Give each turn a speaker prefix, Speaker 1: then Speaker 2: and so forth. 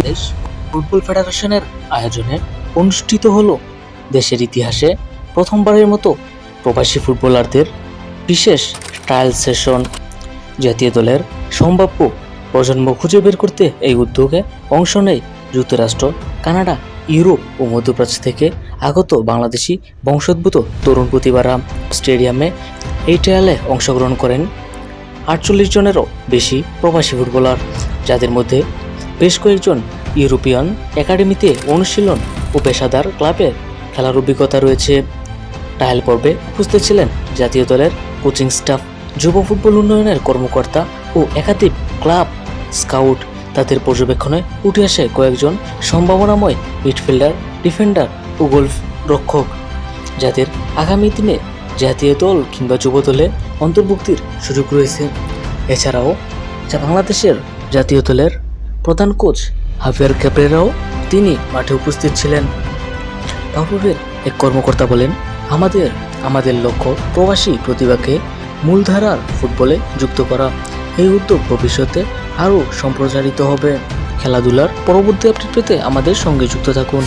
Speaker 1: দেশ ফুটবল ফেডারেশনের আয়োজনে অনুষ্ঠিত হলো দেশের ইতিহাসে প্রথমবারের মতো প্রবাসী ফুটবলারদের বিশেষ ট্রায়াল সেশন জাতীয় দলের সম্ভাব্য প্রজন্ম খুঁজে বের করতে এই উদ্যোগে অংশ নেয় যুক্তরাষ্ট্র, কানাডা, ইউরোপ ও মধ্যপ্রাচ্য থেকে আগত বাংলাদেশি বংশোদ্ভূত তরুণ প্রতিভারা স্টেডিয়ামে এই ট্রায়ালে অংশগ্রহণ করেন। আটচল্লিশ জনেরও বেশি প্রবাসী ফুটবলার, যাদের মধ্যে বেশ কয়েকজন ইউরোপিয়ান একাডেমিতে অনুশীলন ও পেশাদার ক্লাবের খেলার অভিজ্ঞতা রয়েছে। ট্রায়াল পর্বে উপস্থিত ছিলেন জাতীয় দলের কোচিং স্টাফ, যুব ফুটবল উন্নয়নের কর্মকর্তা ও একাধিক ক্লাব স্কাউট। তাদের পর্যবেক্ষণে উঠে আসে কয়েকজন সম্ভাবনাময় মিডফিল্ডার, ডিফেন্ডার ও গোলফ রক্ষক। যাদের আগামী দিনে জাতীয় দল কিংবা যুব দলে অন্তর্ভুক্তির সুযোগ রয়েছে। এছাড়াও বাংলাদেশের জাতীয় দলের প্রধান কোচ হাফিয়ার ক্যাপ্রেরাও তিনি মাঠে উপস্থিত ছিলেন। বাফুফের এক কর্মকর্তা বলেন, আমাদের আমাদের লক্ষ্য প্রবাসী প্রতিভাকে মূলধারার ফুটবলে যুক্ত করা। এই উদ্যোগ ভবিষ্যতে আরও সম্প্রচারিত হবে। খেলাধুলার পরবর্তী আপডেট পেতে আমাদের সঙ্গে যুক্ত থাকুন।